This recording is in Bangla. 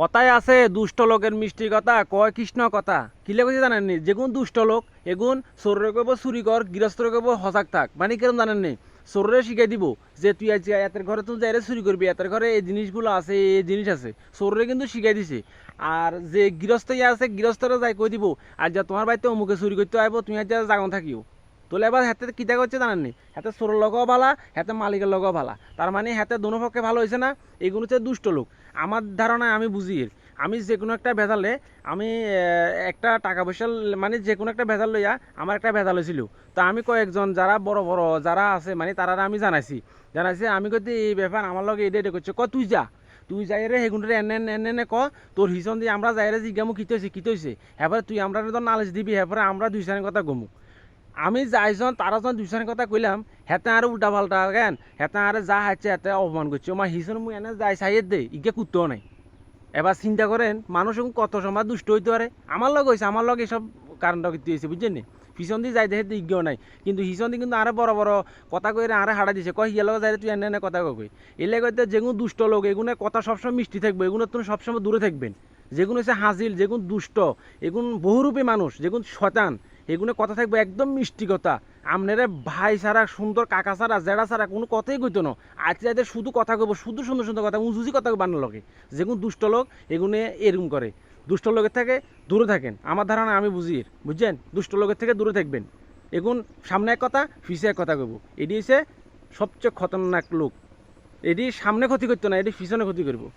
কথায় আছে, দুষ্ট লোকের মিষ্টি কথা, কয় কৃষ্ণ কথা। কিলে কইছে জানেননি যেগুন দুষ্ট লোক, এগুন চোরে কব চুরি কর, গৃহস্থরে কব সজাগ থাক। মানে কেরম জানেননি চোরে শিখাই দিব যে, তুই আজ এতের ঘরে তুই যাইরে চুরি করবি, এতের ঘরে এই জিনিসগুলো আছে, এই জিনিস আছে। চোরে কিন্তু শিখাই দিছে। আর যে গৃহস্থ আছে, গৃহস্থরে যাই কই দিব আর যা, তোমার বাড়িতে অমুকে চুরি করতে আইব, তুমি আজ জাগন থাকিও তোলে এবার হাতে কিতা করছে জানেননি? হাতে চোরের লগও ভালা হাতে মালিকের লগও ভালা। তার মানে হাতে দোনো পক্ষে ভালো হয়েছে না এগুলো হচ্ছে দুষ্ট লোক। আমার ধারণায় আমি বুঝি। আমি যে কোনো একটা ভেজালে আমি একটা টাকা পয়সা মানে যে কোনো একটা ভেজাল লইয়া আমার একটা ভেজাল হয়েছিল তো আমি কয়েকজন যারা বড় বড়, যারা আছে মানে তারা আমি জানাইছি। জানাইছি, আমি কইতে এই ব্যাপার আমার লগে এটা এটা করছে, ক তুই যা। তুই যাই রে সেগুনরে এনে এনে এনে ক। তোর হিসন দিয়ে আমরা যাই রে, জিজ্ঞামু কিতে হয়েছে কিতে হয়েছে এবারে তুই আমরা তো নালিশ দিবি এরপরে আমরা দুই চারি কথা গমু আমি যাইজন তারা যখন কথা কইলাম হেতে আর উল্টা পাল্টা কেন? হেতে আর যা হাচ্ছে হেতে অপমান করছে। আমার হিসন মুই এনে যাই চাইয়ে দে ইকে কুত্তও নাই। এবার চিন্তা করেন মানুষ কত সময় দুষ্ট হইতে পারে? আমার লগ হয়েছে আমার লগ এসব কারণটা করতে হয়েছে বুঝছেন নি? পিছন দিয়ে যাই দেখে ইজ্ঞও নাই। কিন্তু হিসন দিয়ে কিন্তু আরও বড় বড় কথা কইরে আরে হাড়া দিছে। কয়, হিয়ার লগে যাই তুই এনে এনে কথা কই এলে কইতে যেগুলো দুষ্ট লোক এগুলো কথা সবসময় মিষ্টি থাকবে এগুলো তুমি সবসময় দূরে থাকবেন। যেগুলো হচ্ছে হাজিল যেগুলো দুষ্ট এগুলো বহুরূপী মানুষ যেগুলো শতান এগুলো কথা থাকবে একদম মিষ্টি কথা। আমনেরে ভাই ছাড়া, সুন্দর কাকা ছাড়া জেড়া ছাড়া কোনো কথাই কইতো না। আজকে যাদের শুধু কথা কইব, শুধু সুন্দর সুন্দর কথা উঁচুজি কথা বানার লগে। যেগুলো দুষ্ট লোক এগুলো এরকম করে। দুষ্ট লোকের থেকে দূরে থাকেন। আমার ধারণা আমি বুঝি বুঝছেন? দুষ্ট লোকের থেকে দূরে থাকবেন। এগুন সামনে এক কথা ফিসে এক কথা কইব। এটি হচ্ছে সবচেয়ে খতরনাক লোক। এটি সামনে ক্ষতি করতো না, এটি পিছনে ক্ষতি করব।